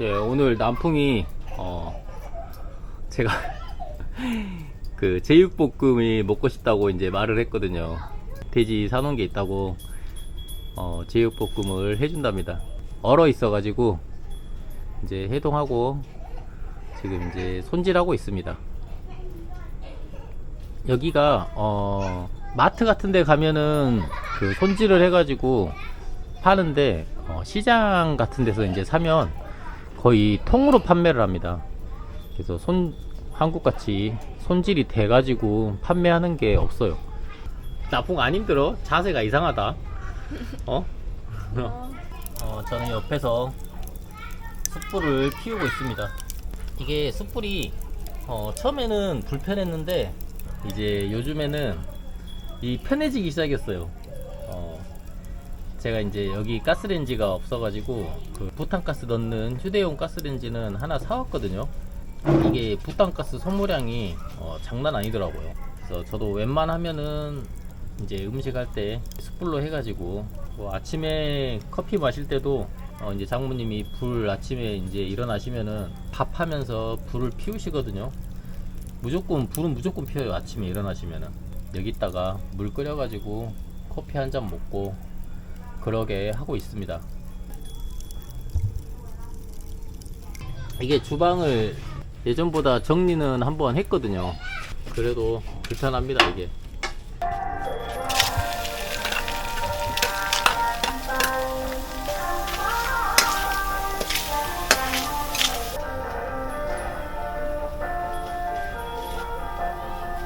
예, 오늘 남풍이 어 제가 그 제육볶음이 먹고 싶다고 이제 말을 했거든요. 돼지 사놓은 게 있다고 어 제육볶음을 해준답니다. 얼어 있어가지고 이제 해동하고 지금 이제 손질하고 있습니다. 여기가 어 마트 같은데 가면은 그 손질을 해가지고 파는데 어, 시장 같은 데서 이제 사면 거의 통으로 판매를 합니다. 그래서 손 한국 같이 손질이 돼가지고 판매하는 게 없어요. 나쁜 안 힘들어? 자세가 이상하다. 어? 어 저는 옆에서 숯불을 피우고 있습니다. 이게 숯불이 어, 처음에는 불편했는데 이제 요즘에는 이 편해지기 시작했어요. 어, 제가 이제 여기 가스레인지가 없어가지고 그 부탄가스 넣는 휴대용 가스레인지는 하나 사왔거든요. 이게 부탄가스 소모량이 어, 장난 아니더라고요. 그래서 저도 웬만하면은 이제 음식 할 때 숯불로 해가지고 뭐 아침에 커피 마실 때도 어, 이제 장모님이 불 아침에 이제 일어나시면은 밥 하면서 불을 피우시거든요. 무조건 불은 무조건 피워요 아침에 일어나시면은 여기다가 물 끓여가지고 커피 한 잔 먹고 그러게 하고 있습니다. 이게 주방을 예전보다 정리는 한번 했거든요. 그래도 불편합니다 이게.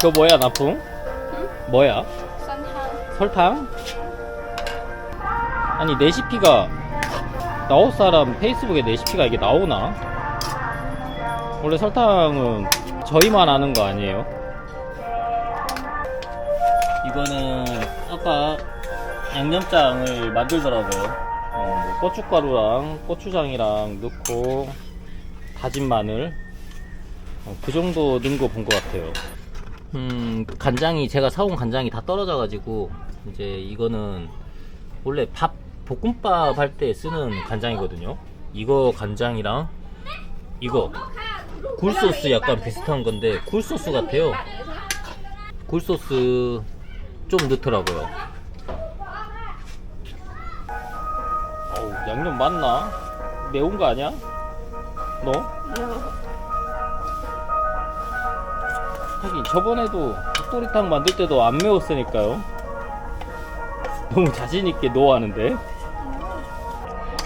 저 뭐야 나풍? 뭐야? 산탕 설탕? 아니 레시피가 나올 사람 페이스북에 레시피가 이게 나오나? 원래 설탕은 저희만 아는 거 아니에요? 이거는 아까 양념장을 만들더라고요. 어, 뭐 고춧가루랑 고추장이랑 넣고 다진 마늘 어, 그 정도 넣은 거 본 것 같아요. 음, 간장이 제가 사온 간장이 다 떨어져가지고 이제 이거는 원래 밥 볶음밥 할 때 쓰는 간장이거든요. 이거 간장이랑 이거 굴소스 약간 비슷한 건데 굴소스 같아요. 굴소스 좀 넣더라고요. 어우, 양념 맞나? 매운 거 아니야? 너? 하긴 저번에도 닭도리탕 만들 때도 안 매웠으니까요. 너무 자신 있게 노하는데.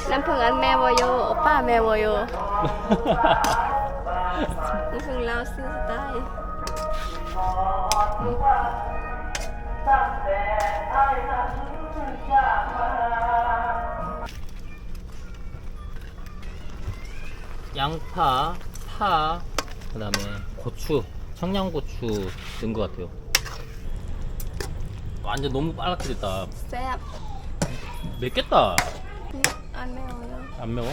남편 안 매워요 오빠 매워요 남편 라오스 스타일 양파, 파, 그다음에 고추, 청양고추 넣은 것 같아요. 완전 너무 빨갛게 됐다. 셉 맵겠다. 안 매워요 안 매워?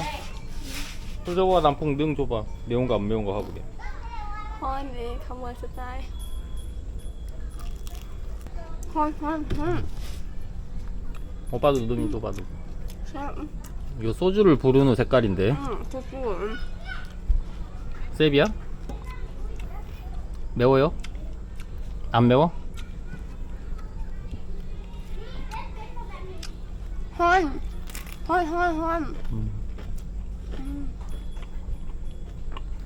소저가 남풍 능 줘봐. 매운 거 안 매운 거 하고 không ơi style hoi hoi hoi 오빠도 누님 줘봐도. 이거 소주를 부르는 색깔인데. tôi vui 셉이야? 매워요? 안 매워? hoi hoi hoi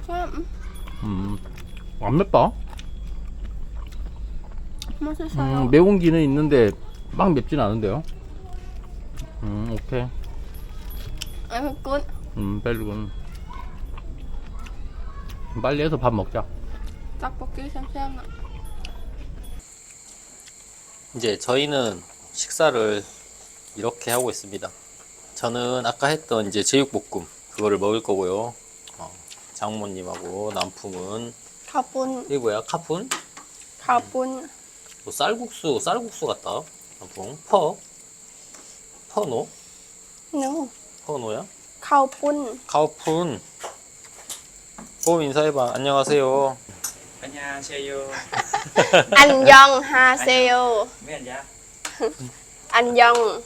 sao 음, 안 맵다. 맛있어요 음, 매운 기는 있는데 막 맵진 않은데요. 음, 오케이. good 음, 벨군. 빨리 해서 밥 먹자. 떡볶이 ạ 이제 저희는 식사를 이렇게 하고 있습니다. 저는 아까 했던 이제 제육볶음 그거를 먹을 거고요. 어, 장모님하고 남풍은 가분 이게 뭐야? 카푼? 가분 뭐 쌀국수, 쌀국수 같다. 남풍 퍼? 퍼노? no 퍼노야? 가분 카오푼. 뽀 인사해봐. 안녕하세요. 안녕하세요. 안녕 하세요 뭐야? 안녕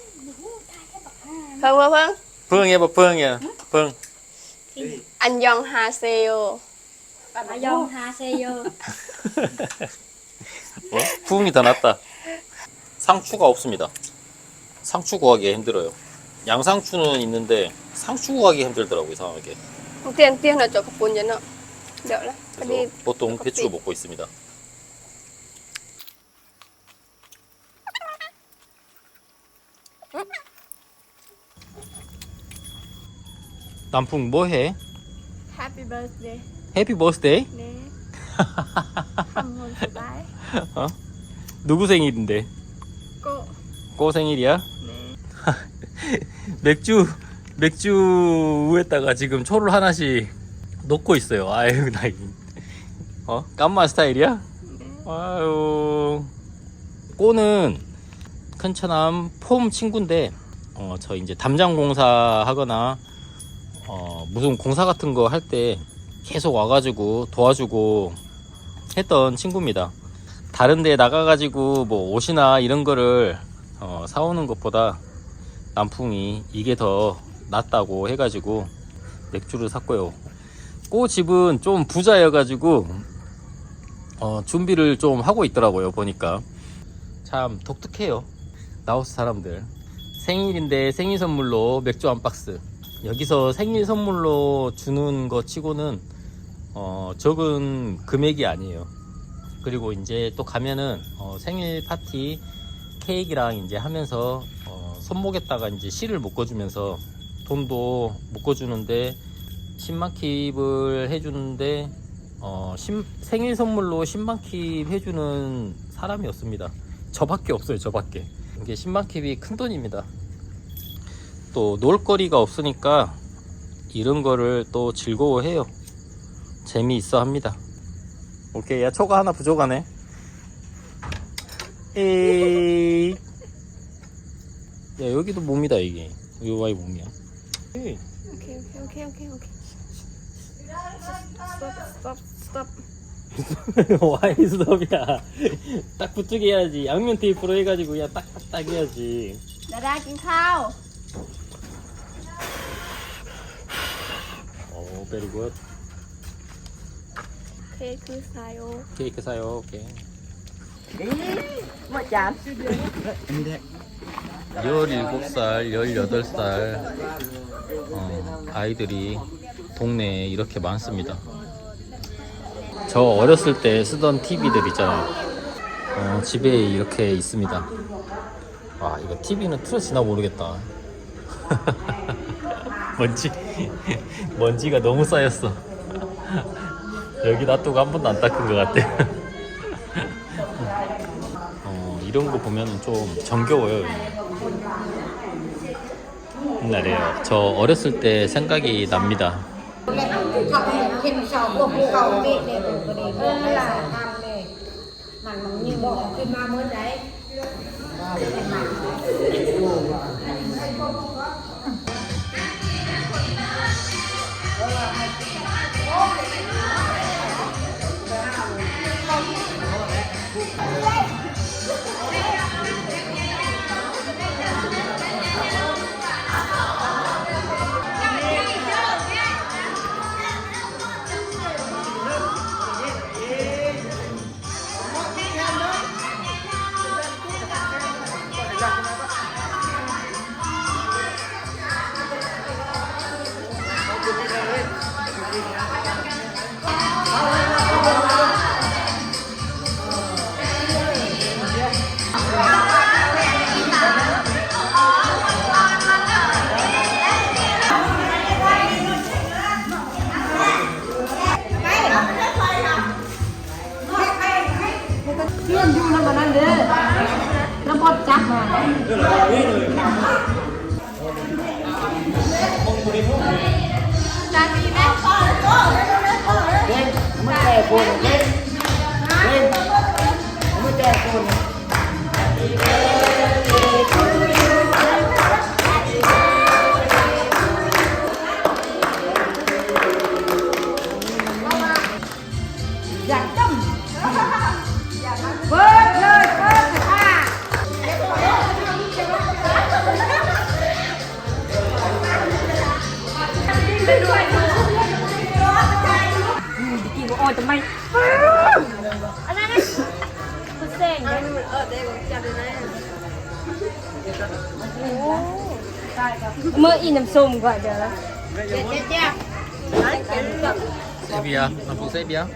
Phương Phương Phương 펑 해봐, 펑이야. 펑. อันยองฮาเซโย 아영 하세요. 어? 부흥이 더 낫다. 상추가 없습니다. 상추 구하기 힘들어요. 양상추는 있는데 상추 구하기 힘들더라고 이상하게. เตียนเตียนเราจะขอบคุณเยอะเนอะเดี๋ยวละพอดี 그래서 보통 배추 먹고 있습니다. 남풍 뭐해? Happy birthday. 해피 버스데이? 네. 한번 바이. 누구 생일인데? 고. 꼬 생일이야? 네. 맥주 맥주에다가 지금 초를 하나씩 넣고 있어요. 아유 나 이- 어 깜마 스타일이야? 아유 꼬는 큰 처남 폼 친구인데 어 저 이제 담장 공사 하거나 어 무슨 공사 같은 거 할 때 계속 와가지고 도와주고 했던 친구입니다. 다른 데 나가가지고 뭐 옷이나 이런 거를 어, 사오는 것보다 남풍이 이게 더 낫다고 해가지고 맥주를 샀고요. 꼬 집은 좀 부자여가지고 어, 준비를 좀 하고 있더라고요. 보니까 참 독특해요. 라오스 사람들 생일인데 생일 선물로 맥주 한 박스. 여기서 생일 선물로 주는 거 치고는 어, 적은 금액이 아니에요. 그리고 이제 또 가면은 어, 생일 파티 케이크랑 이제 하면서 어, 손목에다가 이제 실을 묶어주면서 돈도 묶어주는데 신만 킵을 해주는데 어, 신- 생일 선물로 신만 킵 해주는 사람이 없습니다. 저밖에 없어요. 저밖에. 이게 신만 킵이 큰 돈입니다. 또 놀거리가 없으니까 이런 거를 또 즐거워해요. 재미있어 합니다. 오케이 야 초가 하나 부족하네. 에이. 야 여기도 몸이다 이게. 이거 와이 몸이야. 에이. 오케이 오케이 오케이 오케이 오케이. 스톱 스톱 스톱. 와이 스톱이야. 딱 붙이게 해야지. 양면 테이프로 해가지고 야 딱딱딱 해야지. 나랑 긴카오. 베리 굿. 케이크 사요. 케이크 사요. 오케이. 뭐야? 17살, 18살 어, 아이들이 동네에 이렇게 많습니다. 저 어렸을 때 쓰던 TV들 있잖아요. 어, 집에 이렇게 있습니다. 와, 이거 TV는 틀어지나 모르겠다. 뭔지. 먼지가 너무 쌓였어. 여기 놔두고 한 번도 안 닦은 것 같아. 어, 이런 거 보면 좀 정겨워요. 옛날에요. 저 어렸을 때 생각이 납니다. มา อยทไม่อันนั้นคุณเสงเลยเมื่ออีน้ำส้มก่อนเดี๋ยวละเซเบียร์มาปลูกเซเบียร์